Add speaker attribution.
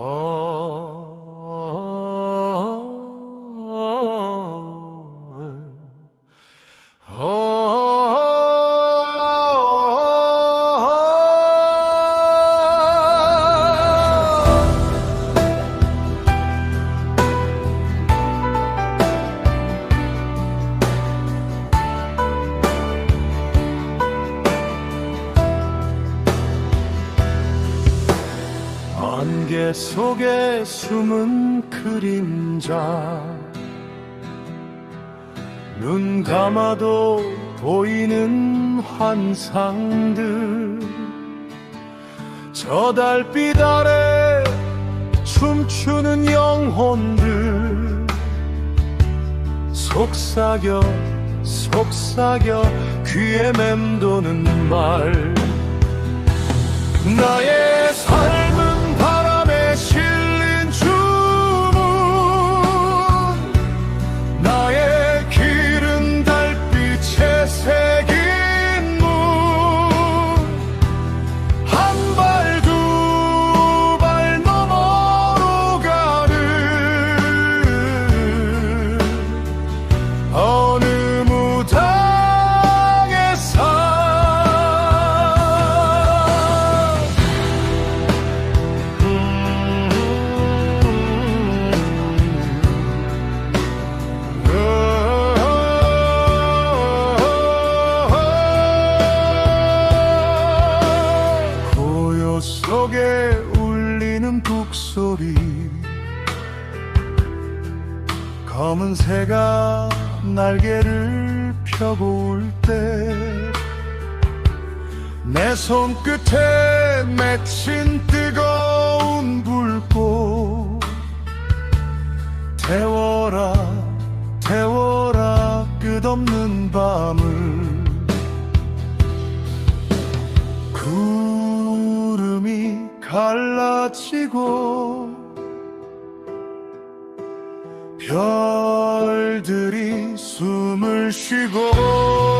Speaker 1: Oh. 안개 속에 숨은 그림자. 눈 감아도 보이는 환상들. 저 달빛 아래 춤추는 영혼들. 속삭여 속삭여 귀에 맴도는 말. 나의 소리. 검은 새가 날개를 펴고 올 때 내 손끝에 맺힌 뜨거운 불꽃. 태워라 태워라 끝없는 밤을. 구름이 갈라 지고 별들이 숨을 쉬고